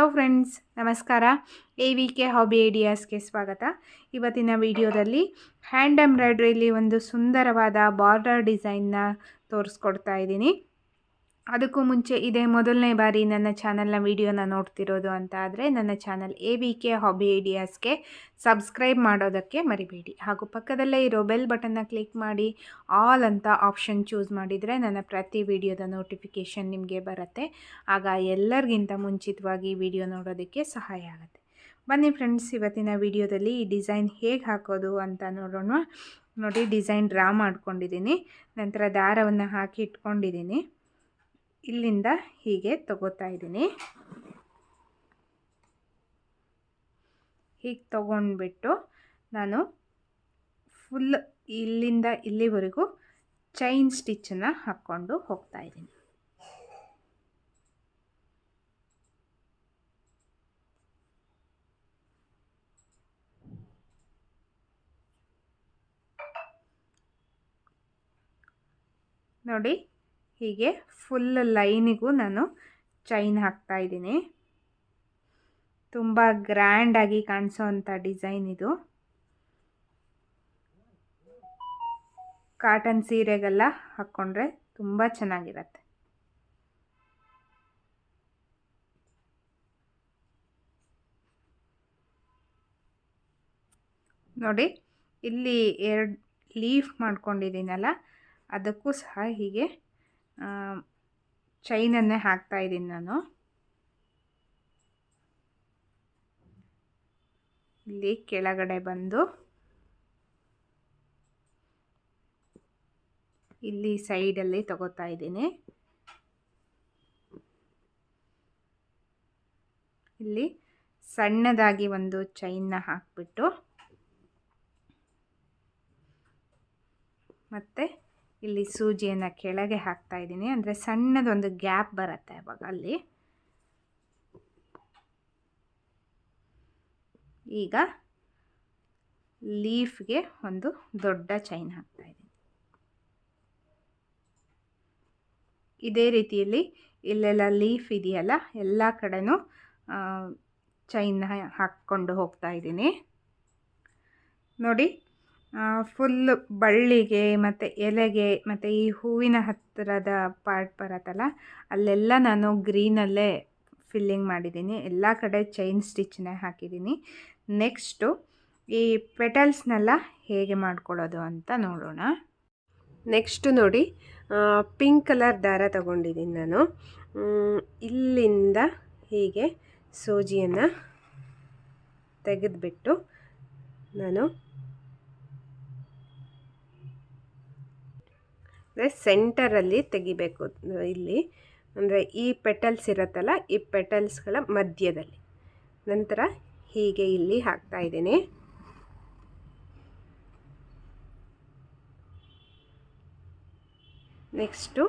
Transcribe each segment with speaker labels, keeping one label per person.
Speaker 1: Hello friends ನಮಸ್ಕಾರ. A V K hobby ಐಡಿಯಾಸ್ಗೆ ಸ್ವಾಗತ. ಇವತ್ತಿನ ವಿಡಿಯೋದಲ್ಲಿ ಹ್ಯಾಂಡ್ ಎಂಬ್ರಾಯ್ಡ್ರಿಲಿ ಒಂದು ಸುಂದರವಾದ ಬಾರ್ಡರ್ ಡಿಸೈನ್ನ ತೋರಿಸ್ಕೊಡ್ತಾ ಇದ್ದೀನಿ. ಅದಕ್ಕೂ ಮುಂಚೆ ಇದೇ ಮೊದಲನೇ ಬಾರಿ ನನ್ನ ಚಾನಲ್ನ ವಿಡಿಯೋನ ನೋಡ್ತಿರೋದು ಅಂತ ಆದರೆ ನನ್ನ channel A V K hobby ಐಡಿಯಾಸ್ಗೆ subscribe ಮಾಡೋದಕ್ಕೆ ಮರಿಬೇಡಿ. ಹಾಗೂ ಪಕ್ಕದಲ್ಲೇ ಇರೋ ಬೆಲ್ ಬಟನ್ನ ಕ್ಲಿಕ್ ಮಾಡಿ, ಆಲ್ ಅಂತ ಆಪ್ಷನ್ ಚೂಸ್ ಮಾಡಿದರೆ ನನ್ನ ಪ್ರತಿ ವಿಡಿಯೋದ ನೋಟಿಫಿಕೇಷನ್ ನಿಮಗೆ ಬರುತ್ತೆ. ಆಗ ಎಲ್ಲರಿಗಿಂತ ಮುಂಚಿತವಾಗಿ ವಿಡಿಯೋ ನೋಡೋದಕ್ಕೆ ಸಹಾಯ ಆಗುತ್ತೆ. ಬನ್ನಿ ಫ್ರೆಂಡ್ಸ್, ಇವತ್ತಿನ ವಿಡಿಯೋದಲ್ಲಿ ಈ ಡಿಸೈನ್ ಹೇಗೆ ಹಾಕೋದು ಅಂತ ನೋಡೋಣ. ನೋಡಿ, ಡಿಸೈನ್ ಡ್ರಾ ಮಾಡ್ಕೊಂಡಿದ್ದೀನಿ. ನಂತರ ದಾರವನ್ನು ಹಾಕಿ ಇಟ್ಕೊಂಡಿದ್ದೀನಿ. ಇಲ್ಲಿಂದ ಹೀಗೆ ತಗೋತಾ ಇದ್ದೀನಿ. ಹೀಗೆ ತಗೊಂಡ್ಬಿಟ್ಟು ನಾನು ಫುಲ್ ಇಲ್ಲಿಂದ ಇಲ್ಲಿವರೆಗೂ ಚೈನ್ ಸ್ಟಿಚ್ಚನ್ನು ಹಾಕ್ಕೊಂಡು ಹೋಗ್ತಾ ಇದ್ದೀನಿ. ನೋಡಿ ಹೀಗೆ ಫುಲ್ ಲೈನಿಗೂ ನಾನು ಚೈನ್ ಹಾಕ್ತಾ ಇದ್ದೀನಿ. ತುಂಬ ಗ್ರ್ಯಾಂಡಾಗಿ ಕಾಣಿಸೋ ಅಂಥ ಡಿಸೈನ್ ಇದು. ಕಾಟನ್ ಸೀರೆಗೆಲ್ಲ ಹಾಕ್ಕೊಂಡ್ರೆ ತುಂಬ ಚೆನ್ನಾಗಿರತ್ತೆ. ನೋಡಿ, ಇಲ್ಲಿ ಎರಡು ಲೀಫ್ ಮಾಡ್ಕೊಂಡಿದ್ದೀನಲ್ಲ, ಅದಕ್ಕೂ ಸಹ ಹೀಗೆ ಚೈನನ್ನೇ ಹಾಕ್ತಾ ಇದ್ದೀನಿ ನಾನು. ಇಲ್ಲಿ ಕೆಳಗಡೆ ಬಂದು ಇಲ್ಲಿ ಸೈಡಲ್ಲಿ ತಗೋತಾ ಇದ್ದೀನಿ. ಇಲ್ಲಿ ಸಣ್ಣದಾಗಿ ಒಂದು ಚೈನ್ನ ಹಾಕಿಬಿಟ್ಟು ಮತ್ತು ಇಲ್ಲಿ ಸೂಜಿಯನ್ನು ಕೆಳಗೆ ಹಾಕ್ತಾ ಇದ್ದೀನಿ. ಅಂದರೆ ಸಣ್ಣದೊಂದು ಗ್ಯಾಪ್ ಬರುತ್ತೆ ಅವಾಗ ಅಲ್ಲಿ. ಈಗ ಲೀಫ್ಗೆ ಒಂದು ದೊಡ್ಡ ಚೈನ್ ಹಾಕ್ತಾ ಇದ್ದೀನಿ. ಇದೇ ರೀತಿಯಲ್ಲಿ ಇಲ್ಲೆಲ್ಲ ಲೀಫ್ ಇದೆಯಲ್ಲ, ಎಲ್ಲ ಕಡೆನೂ ಚೈನ್ ಹಾಕ್ಕೊಂಡು ಹೋಗ್ತಾ ಇದ್ದೀನಿ. ನೋಡಿ ಫುಲ್ಲು ಬಳ್ಳಿಗೆ ಮತ್ತು ಎಲೆಗೆ ಮತ್ತು ಈ ಹೂವಿನ ಹತ್ತಿರದ ಪಾರ್ಟ್ ಬರತ್ತಲ್ಲ, ಅಲ್ಲೆಲ್ಲ ನಾನು ಗ್ರೀನಲ್ಲೇ ಫಿಲ್ಲಿಂಗ್ ಮಾಡಿದ್ದೀನಿ. ಎಲ್ಲ ಕಡೆ ಚೈನ್ ಸ್ಟಿಚ್ನೇ ಹಾಕಿದ್ದೀನಿ. ನೆಕ್ಸ್ಟು ಈ ಪೆಟಲ್ಸ್ನೆಲ್ಲ ಹೇಗೆ ಮಾಡ್ಕೊಳ್ಳೋದು ಅಂತ ನೋಡೋಣ. ನೆಕ್ಸ್ಟು ನೋಡಿ ಪಿಂಕ್ ಕಲರ್ ದಾರ ತಗೊಂಡಿದ್ದೀನಿ ನಾನು. ಇಲ್ಲಿಂದ ಹೀಗೆ ಸೂಜಿಯನ್ನು ತೆಗೆದುಬಿಟ್ಟು ನಾನು ಅಂದರೆ ಸೆಂಟರಲ್ಲಿ ತೆಗಿಬೇಕು ಇಲ್ಲಿ. ಅಂದರೆ ಈ ಪೆಟಲ್ಸ್ ಇರುತ್ತಲ್ಲ, ಈ ಪೆಟಲ್ಸ್ಗಳ ಮಧ್ಯದಲ್ಲಿ. ನಂತರ ಹೀಗೆ ಇಲ್ಲಿ ಹಾಕ್ತಾ ಇದ್ದೀನಿ. ನೆಕ್ಸ್ಟು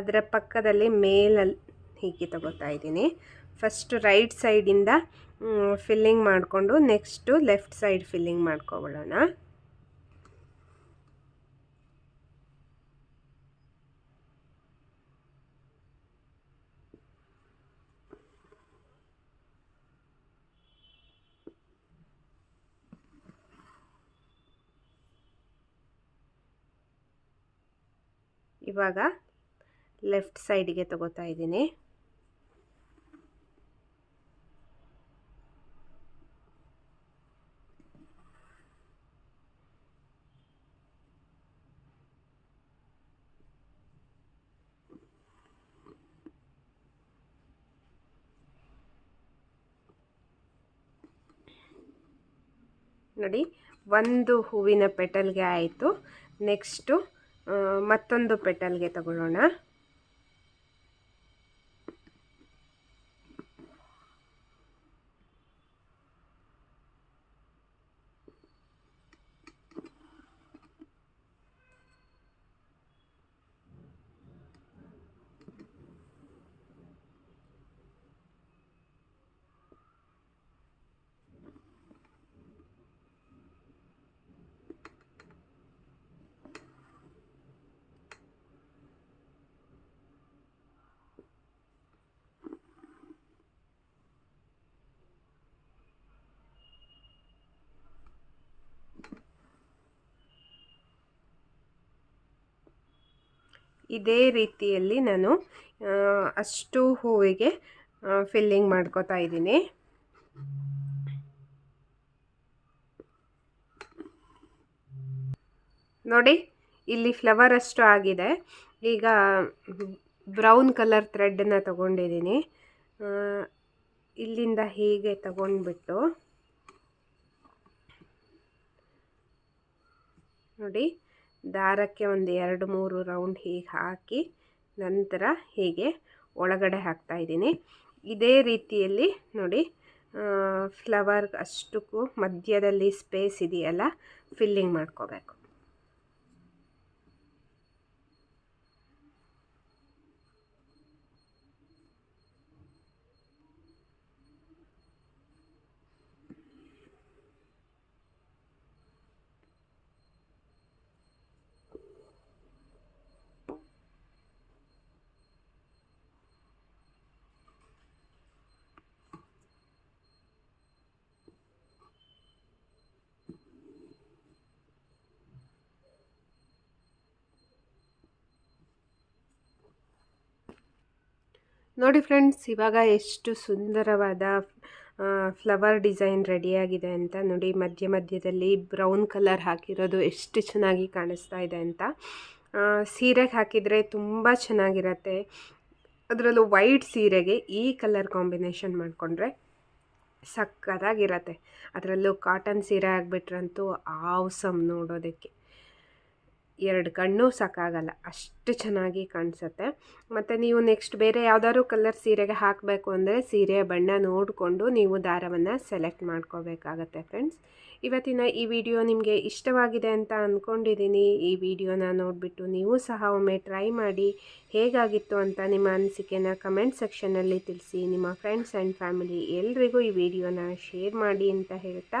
Speaker 1: ಅದರ ಪಕ್ಕದಲ್ಲಿ ಮೇಲಲ್ಲಿ ಹೀಗೆ ತಗೋತಾ ಇದ್ದೀನಿ. ಫಸ್ಟು ರೈಟ್ ಸೈಡಿಂದ ಫಿಲ್ಲಿಂಗ್ ಮಾಡಿಕೊಂಡು ನೆಕ್ಸ್ಟು ಲೆಫ್ಟ್ ಸೈಡ್ ಫಿಲ್ಲಿಂಗ್ ಮಾಡ್ಕೊಬಿಡೋಣ ಇವಾಗ ಲೆಫ್ಟ್ ಸೈಡಿಗೆ ತಗೋತಾ ಇದ್ದೀನಿ. ನೋಡಿ ಒಂದು ಹೂವಿನ ಪೆಟಲ್ಗೆ ಆಯಿತು. ನೆಕ್ಸ್ಟು ಮತ್ತೊಂದು ಪೆಟಲ್ಗೆ ತಗೊಳ್ಳೋಣ.
Speaker 2: ಇದೇ ರೀತಿಯಲ್ಲಿ ನಾನು ಅಷ್ಟು ಹೂವಿಗೆ ಫಿಲ್ಲಿಂಗ್ ಮಾಡ್ಕೋತಾ ಇದ್ದೀನಿ. ನೋಡಿ, ಇಲ್ಲಿ ಫ್ಲವರ್ ಅಷ್ಟು ಆಗಿದೆ. ಈಗ ಬ್ರೌನ್ ಕಲರ್ ಥ್ರೆಡ್ನ ತಗೊಂಡಿದ್ದೀನಿ. ಇಲ್ಲಿಂದ ಹೀಗೆ ತಗೊಂಡ್ಬಿಟ್ಟು, ನೋಡಿ ದಾರಕ್ಕೆ ಒಂದು ಎರಡು ಮೂರು ರೌಂಡ್ ಹೀಗೆ ಹಾಕಿ ನಂತರ ಹೀಗೆ ಒಳಗಡೆ ಹಾಕ್ತಾ ಇದ್ದೀನಿ. ಇದೇ ರೀತಿಯಲ್ಲಿ ನೋಡಿ ಫ್ಲವರ್ ಅಷ್ಟಕ್ಕೂ ಮಧ್ಯದಲ್ಲಿ ಸ್ಪೇಸ್ ಇದೆಯಲ್ಲ ಫಿಲ್ಲಿಂಗ್ ಮಾಡ್ಕೋಬೇಕು. ನೋಡಿ ಫ್ರೆಂಡ್ಸ್, ಇವಾಗ ಎಷ್ಟು ಸುಂದರವಾದ ಫ್ಲವರ್ ಡಿಸೈನ್ ರೆಡಿಯಾಗಿದೆ ಅಂತ ನೋಡಿ. ಮಧ್ಯ ಮಧ್ಯದಲ್ಲಿ ಬ್ರೌನ್ ಕಲರ್ ಹಾಕಿರೋದು ಎಷ್ಟು ಚೆನ್ನಾಗಿ ಕಾಣಿಸ್ತಾ ಇದೆ ಅಂತ. ಸೀರೆಗೆ ಹಾಕಿದರೆ ತುಂಬ ಚೆನ್ನಾಗಿರತ್ತೆ. ಅದರಲ್ಲೂ ವೈಟ್ ಸೀರೆಗೆ ಈ ಕಲರ್ ಕಾಂಬಿನೇಷನ್ ಮಾಡಿಕೊಂಡ್ರೆ ಸಕ್ಕತ್ತಾಗಿರತ್ತೆ. ಅದರಲ್ಲೂ ಕಾಟನ್ ಸೀರೆ ಆಗಿಬಿಟ್ರಂತೂ ಆವ್ಸಮ್ ನೋಡೋದಕ್ಕೆ. ಎರಡು ಕಣ್ಣು ಸಾಕಾಗಲ್ಲ. ಅಷ್ಟು ಚೆನ್ನಾಗಿ ಕಾಣಿಸುತ್ತೆ. ಮತ್ತು ನೀವು ನೆಕ್ಸ್ಟ್ ಬೇರೆ ಯಾವುದಾದ್ರು ಕಲರ್ ಸೀರೆಗೆ ಹಾಕಬೇಕು ಅಂದರೆ ಸೀರೆಯ ಬಣ್ಣ ನೋಡಿಕೊಂಡು ನೀವು ದಾರವನ್ನು ಸೆಲೆಕ್ಟ್ ಮಾಡ್ಕೋಬೇಕಾಗತ್ತೆ ಫ್ರೆಂಡ್ಸ್ ಇವತ್ತಿನ ಈ ವಿಡಿಯೋ ನಿಮಗೆ ಇಷ್ಟವಾಗಿದೆ ಅಂತ ಅಂದ್ಕೊಂಡಿದ್ದೀನಿ ಈ ವಿಡಿಯೋನ ನೋಡಿಬಿಟ್ಟು ನೀವು ಸಹ ಒಮ್ಮೆ ಟ್ರೈ ಮಾಡಿ ಹೇಗಾಗಿತ್ತು ಅಂತ ನಿಮ್ಮ ಅನಿಸಿಕೆನ ಕಮೆಂಟ್ ಸೆಕ್ಷನಲ್ಲಿ ತಿಳಿಸಿ. ನಿಮ್ಮ ಫ್ರೆಂಡ್ಸ್ ಆ್ಯಂಡ್ ಫ್ಯಾಮಿಲಿ ಎಲ್ರಿಗೂ ಈ ವಿಡಿಯೋನ ಶೇರ್ ಮಾಡಿ ಅಂತ ಹೇಳ್ತಾ